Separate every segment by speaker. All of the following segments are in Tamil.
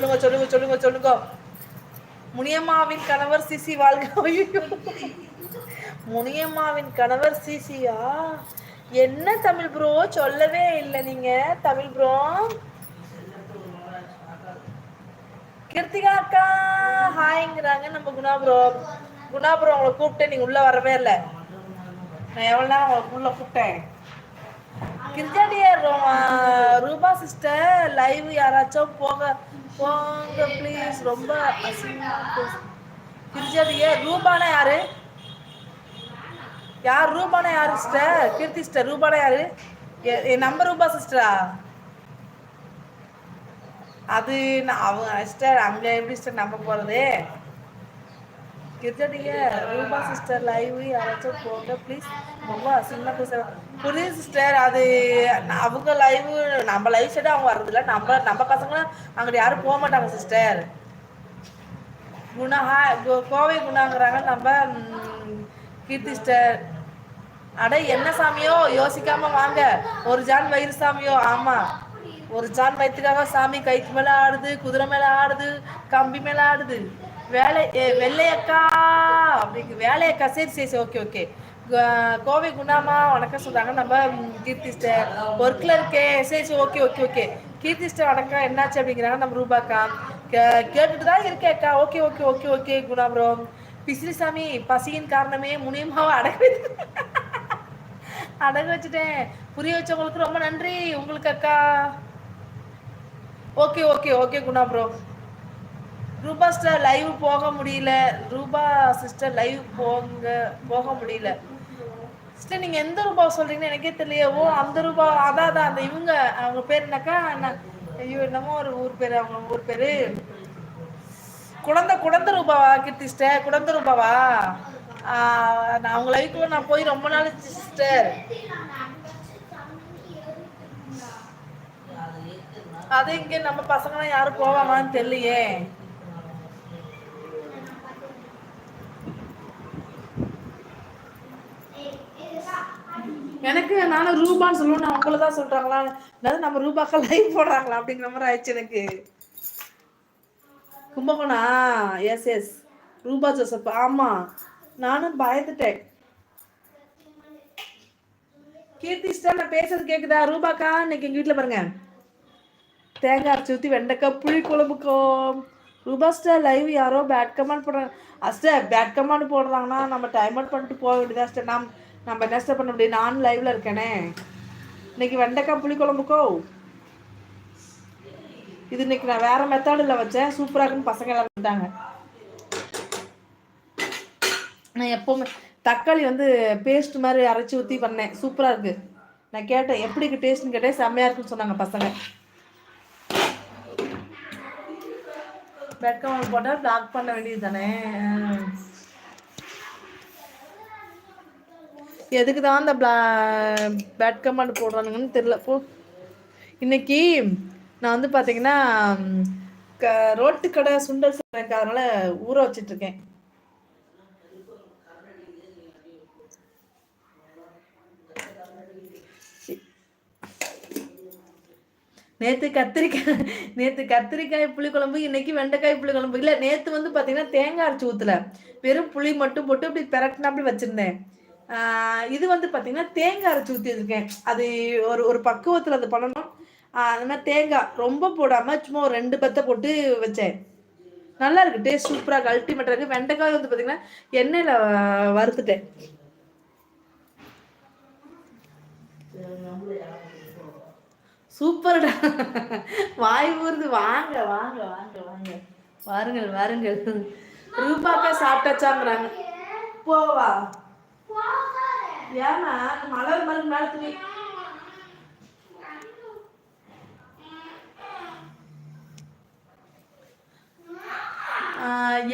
Speaker 1: சொல்லுங்க சொல்லுங்க சொல்லுங்க சொல்லுங்க. முனியம்மாவின் கணவர் சிசி வாழ்க. முனியம்மாவின் கணவர் சிசியா? என்ன தமிழ் ப்ரோ? சொல்லவே இல்லை நீங்க. தமிழ் ப்ரோ. கிருத்திகா அக்கா ஹாய்ங்கிறாங்க நம்ம குணா ப்ரோ. குணா ப்ரோ உங்களை கூப்பிட்டேன் நீங்க உள்ள வரவே இல்லை. நான் எவ்வளவு நேரம் உங்களை உள்ள கூப்பிட்டேன்? கிருஜாடியர் ரூபா சிஸ்டர் லைவ் யாராச்சும் போக போங்க ப்ளீஸ் ரொம்ப கிருஜாடியர் ரூபானா யாரு? யார் ரூபானா யாரு சிஸ்டர் கீர்த்தி சிஸ்டர் ரூபானா யாரு? எ- என் நம்பர் ரூபா சிஸ்டரா அது நான் அவங்க சிஸ்டர் அங்கே எப்படி சிஸ்டர் நம்ப போகிறதே கிட்டத்தட்ட ரூபா சிஸ்டர் லைவ் யாராச்சும் போங்க ப்ளீஸ் ரொம்ப அசிங்கமா பேச புரியுது சிஸ்டர் அது அவங்க லைவ் நம்ம லைவ் சைடு அவங்க வர்றதில்ல நம்ம நம்ம பசங்களும் அங்கிட்ட யாரும் போக மாட்டாங்க சிஸ்டர் குணா கோ- கோவை குணாங்கிறாங்க நம்ம கீர்த்தி சிஸ்டர் அட என்ன சாமியோ? யோசிக்காம வாங்க. ஒரு ஜான் வயிறு சாமியோ ஆமா. ஒரு ஜான் வயிற்றுக்காக சாமி கைக்கு மேல ஆடுது குதிரை மேல ஆடுது கம்பி மேல ஆடுது. வேலை ஏ, வெள்ளையக்கா! அப்படிங்க வேலையக்கா சரி சரி சரி ஓகே ஓகே. கோவை குணாமா வணக்கம் சொல்றாங்க. நம்ம கீர்த்தி ஸ்டர் ஒர்க்ல இருக்கேன் சரி சரி ஓகே ஓகே ஓகே. கீர்த்தி ஸ்டர் வணக்கம். என்னாச்சு அப்படிங்கிறாங்க நம்ம ரூபாக்கா. கே- கேட்டுட்டு தான் இருக்கேக்கா okay okay okay okay Guna bro பிசிலிசாமி பசியின் காரணமே முனியமாவை அடக்க அடகு வச்சுட்டேன். புரிய வச்சவங்களுக்கு ரொம்ப நன்றி. உங்களுக்கு அக்கா. Okay okay okay Guna bro Rupa sister live போக முடியல. ரூபா சிஸ்டர் லைவ் போங்க போக முடியல. சிஸ்டர் நீங்க எந்த ரூபா சொல்றீங்கன்னு எனக்கே தெரியலையோ. அந்த ரூபா அதான் அதான் அந்த இவங்க அவங்க பேர் என்னக்கா? ஐயோ என்னமோ ஒரு ஊர் பேரு அவங்க ஊர் பேரு. குழந்தை குழந்தை ரூபாவா கீர்த்தி சிஸ்டர் குழந்தை ரூபாவா? நான் அவங்க லைஃப்ல நான் போய் ரொம்ப நாள் சிஸ்டர் அது இங்க நம்ம பசங்களாம் யாரும் போவாங்களான்னு தெரியலையே. எனக்கு நானும் ரூபான்னு சொல்லுவேன் நான் உங்களை தான் சொல்றாங்களா? அதாவது நம்ம ரூபாக்கா லைவ் போடுறாங்களா அப்படிங்கிற மாதிரி ஆயிடுச்சு எனக்கு. கும்பகோணா? Yes yes Rupa Joseph. ஆமா. நானும் பயந்துட்டேன். கீர்த்தி ஸ்டார் நான் பேசுறது கேக்குதா? ரூபாக்கா இன்னைக்கு எங்க வீட்டுல பாருங்க. தேங்காய் அரைச்சி ஊற்றி வெண்டைக்காய் புளி குழம்புக்கும். ரூபாஸ்டா லைவ் யாரோ பேட் கமெண்ட் போடுறாங்க. அஸ்டர் பேட் கமெண்ட் போடுறாங்கன்னா நம்ம டைம் அவுட் பண்ணிட்டு போக வேண்டியதா ஸ்டார் நாம் நம்ம என்ன பண்ண முடியும்? நான் லைவ்ல இருக்கேனே. இன்னைக்கு வெண்டைக்காய் புளி குழம்புக்கோ? இது இன்னைக்கு நான் வேற மெத்தடில் வச்சேன். சூப்பராக இருக்குன்னு பசங்க எல்லாரும் நான் எப்போவுமே தக்காளி வந்து பேஸ்ட் மாதிரி அரைச்சி ஊற்றி பண்ணேன். சூப்பராக இருக்கு. நான் கேட்டேன் எப்படி டேஸ்ட்னு கேட்டேன். செம்மையா இருக்குன்னு சொன்னாங்க பசங்க. பேட் கவர் போட்டால் பிளாக் பண்ண வேண்டியது தானே எதுக்கு தான் அந்த பிளா பேட் கமெண்ட் போடுறானுங்கன்னு தெரியல. போ. இன்னைக்கு நான் வந்து பார்த்தீங்கன்னா க ரோட்டு கடை சுண்டல் எனக்கு ஊற வச்சிட்டு நேற்று நேத்து கத்திரிக்காய் நேத்து கத்திரிக்காய் புளிக்குழம்பு இன்னைக்கு வெண்டைக்காய் புளிக்குழம்பு. இல்ல நேத்து வந்து பாத்தீங்கன்னா தேங்காய் அரைச்சி ஊற்றல வெறும் புளி மட்டும் போட்டு இப்படி பெரட்டினாப்படி வச்சிருந்தேன். ஆஹ் இது வந்து பாத்தீங்கன்னா தேங்காய் அரைச்சி ஊத்தி வச்சிருக்கேன் அது ஒரு ஒரு பக்குவத்துல அது பண்ணணும். ஆஹ் அந்த மாதிரி தேங்காய் ரொம்ப போடாம சும்மா ஒரு ரெண்டு பத்தை போட்டு வச்சேன். நல்லா இருக்கு டேஸ்ட் சூப்பரா இருக்கு. அல்டிமேட்டா இருக்கு. வெண்டைக்காய் வந்து பாத்தீங்கன்னா எண்ணெயில வறுத்துட்டேன். சூப்பர்டா. வாய் ஊர்ந்து வாங்க வாங்க வாங்க வாங்க. வாருங்கள் வாருங்கள். ரூபாக்கா சாப்பிட்டாச்சாங்கிறாங்க. போவா. ஏன்னா மலர் மலர் மேல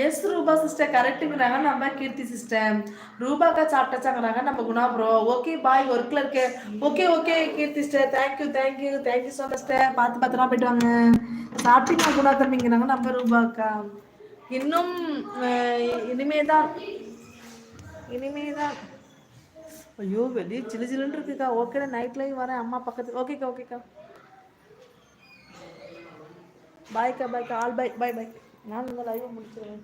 Speaker 1: எஸ் ரூபா சிஸ்டர் கரெக்டுங்கிறாங்க நம்ம கீர்த்தி சிஸ்டர் ரூபாக்கா சாப்பிட்டாச்சாங்கிறாங்க நம்ம குணா ப்ரோ ஓகே பாய் ஒர்க்ல இருக்கு. Okay okay Keerthi sister thank you thank you thank you so much sister பார்த்து பத்திரமா போயிட்டு வாங்க. சாப்பிட்டீங்க குணா தம்பிங்கிறாங்க நம்ம ரூபாக்கா. இன்னும் அஹ், இனிமேதான். இனிமேதான். ஐயோ வெளியே சிலு சிலுன்னு இருக்குக்கா. ஓகேடா நைட்லேயும் வரேன். அம்மா பக்கத்துக்கு ஓகேக்கா ஓகேக்கா பாய்க்கா பாய்க்கா ஆல் பாய் பாய் பாய் நான் இந்த லைவை முடிச்சிருவேன்